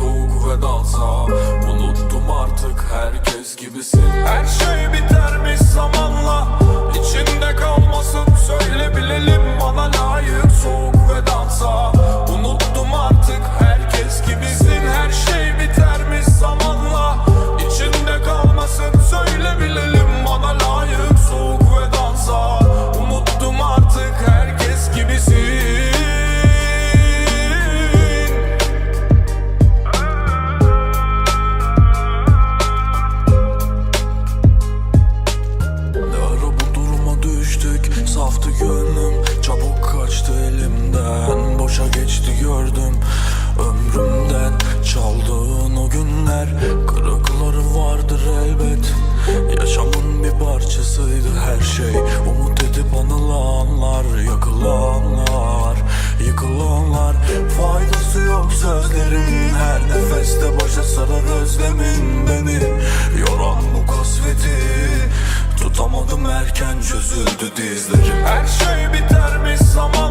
soğuk vedansa Unuttum artık herkes gibisin. Her şey bitermiş Kırıkları vardır elbet. Yaşamın bir parçasıydı her şey. Umut edip anılanlar Yakılanlar Yıkılanlar. Faydası yok sözlerin. Her nefeste başa sarar özlemin beni. Yoran bu kasveti. Tutamadım erken çözüldü dizlerim. Her şey bitermiş zamanla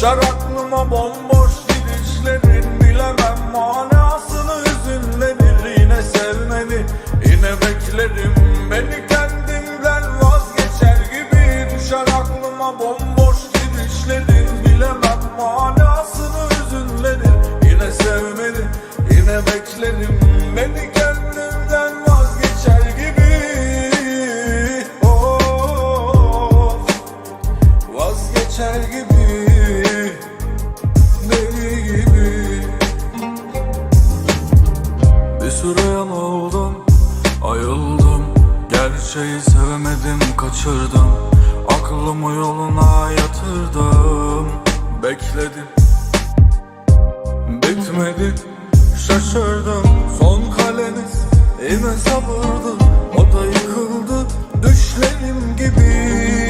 Düşer aklıma bomboş Süre yanıldım ayıldım. Gerçeği sevemedim kaçırdım. Aklımı yoluna yatırdım. Bekledim. Bitmedi şaşırdım. Son kaleniz yine sabırdı. O da yıkıldı düşlerim gibi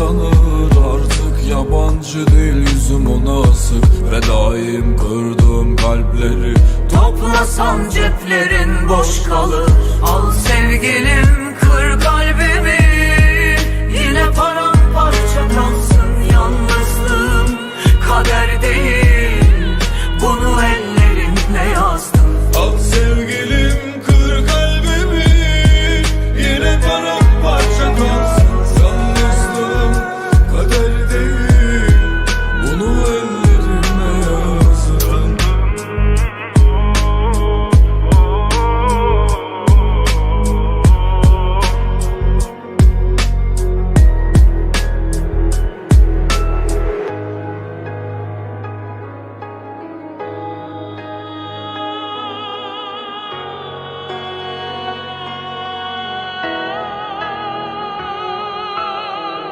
seni tanır Artık yabancı değil yüzüm ona asık. Ve daim kırdığım kalpleri Toplasan ceplerin boş kalır. Al sevgilim kır kalbimi Yine paramparça kalsın yalnızlığım. Kader değil bunu ellerimle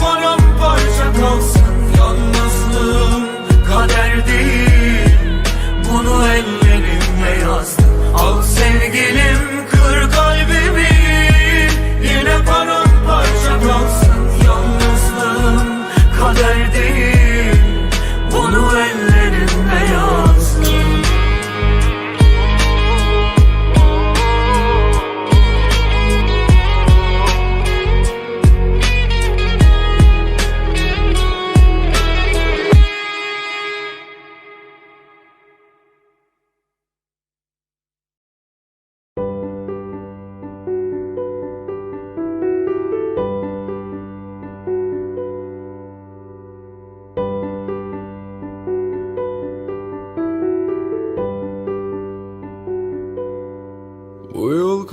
paramparça kalsın yalnızlığım. Kader değil bunu ellerimle yazdım. Al sevgilim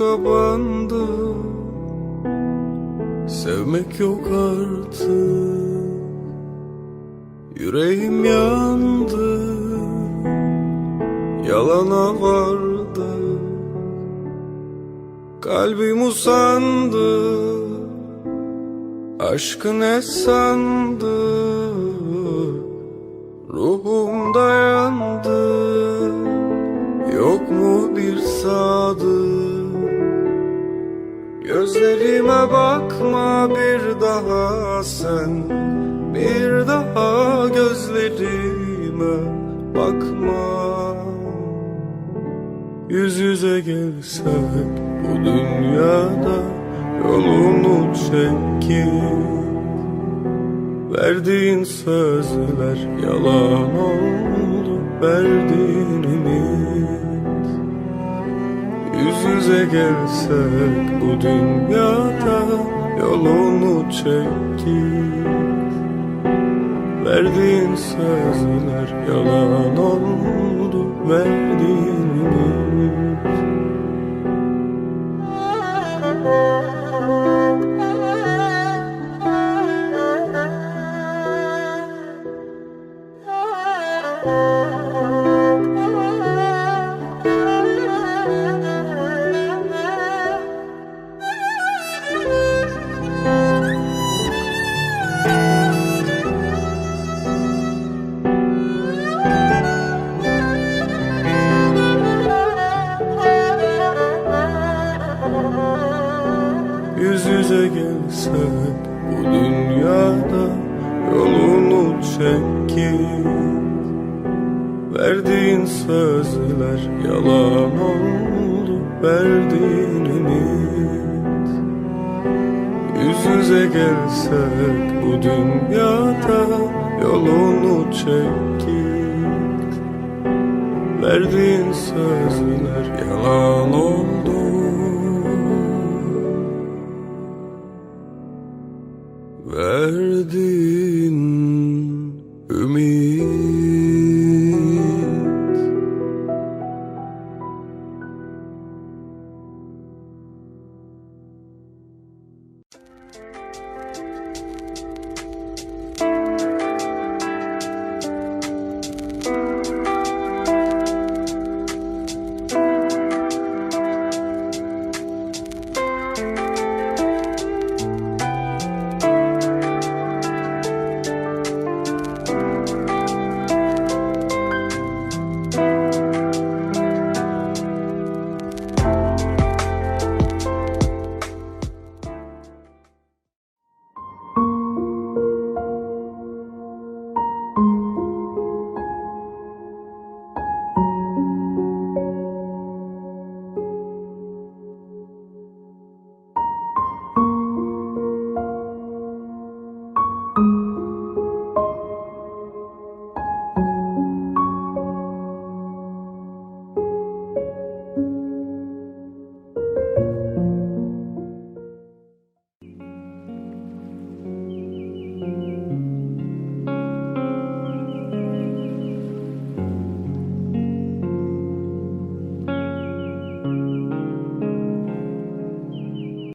kapandı. Sevmek yok artık. Yüreğim yandı. Yalana vardı. Kalbim usandı. Aşkı ne sandı Ruhum dayandı. Yok mu bir sadık Gözlerime bakma bir daha sen Bir daha gözlerime bakma. Yüz yüze gelsek bu dünyada Yolunu çekip Verdiğin sözler yalan oldu Verdiğin ümit Yüze gelsek bu dünyada Yolunu çekip Verdiğin sözler yalan oldu Verdiğin ümit Yüz yüze gelsek bu dünyada Yolunu çekip Verdiğin sözler yalan oldu Verdiğin ümit. Yüz yüze gelsek bu dünyada Yolunu çekip Verdiğin sözler yalan oldu